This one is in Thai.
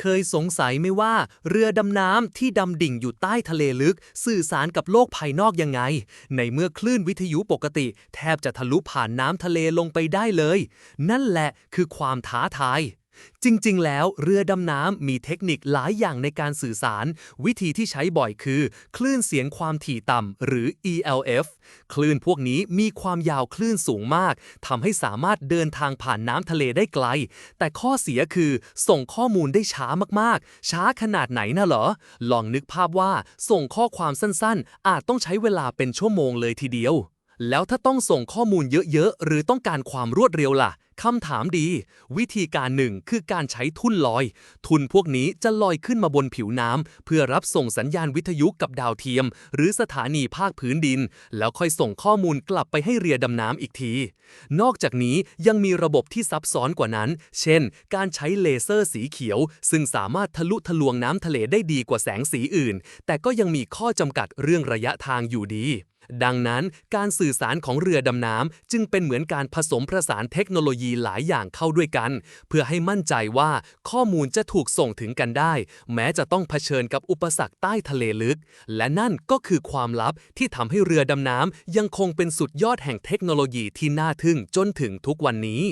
เคยสงสัยไหมว่า เรือดำน้ำที่ดำดิ่งอยู่ใต้ทะเลลึก สื่อสารกับโลกภายนอกยังไง ในเมื่อคลื่นวิทยุปกติ แทบจะทะลุผ่านน้ำทะเลลงไปได้เลย นั่นแหละคือความท้าทาย จริง ๆ แล้วเรือดำน้ำมีเทคนิคหลายอย่างในการสื่อสาร วิธีที่ใช้บ่อยคือ คลื่นเสียงความถี่ต่ำหรือ ELF คลื่นพวกนี้มีความยาวคลื่นสูงมากทำให้สามารถเดินทางผ่านน้ำทะเลได้ไกล แต่ข้อเสียคือส่งข้อมูลได้ช้ามากๆ ช้าขนาดไหนนะเหรอ ลองนึกภาพว่าส่งข้อความสั้นๆ อาจต้องใช้เวลาเป็นชั่วโมงเลยทีเดียว แล้วถ้าต้องส่งข้อมูลเยอะๆ หรือต้องการความรวดเร็วล่ะ คำถามดี วิธีการหนึ่งคือการใช้ทุ่นลอย ทุ่นพวกนี้จะลอยขึ้นมาบนผิวน้ำเพื่อรับส่งสัญญาณวิทยุกับดาวเทียม หรือสถานีภาคพื้นดิน แล้วค่อยส่งข้อมูลกลับไปให้เรือดำน้ำอีกที นอกจากนี้ยังมีระบบที่ซับซ้อนกว่านั้น เช่น การใช้เลเซอร์สีเขียว ซึ่งสามารถทะลุทะลวงน้ำทะเลได้ดีกว่าแสงสีอื่น แต่ก็ยังมีข้อจำกัดเรื่องระยะทางอยู่ดี ดังนั้นการสื่อสารของเรือดำน้ำจึงเป็นเหมือนการผสมผสานเทคโนโลยีหลายอย่างเข้าด้วยกัน เพื่อให้มั่นใจว่าข้อมูลจะถูกส่งถึงกันได้ แม้จะต้องเผชิญกับอุปสรรคใต้ทะเลลึก และนั่นก็คือความลับที่ทำให้เรือดำน้ำยังคงเป็นสุดยอดแห่งเทคโนโลยีที่น่าทึ่งจนถึงทุกวันนี้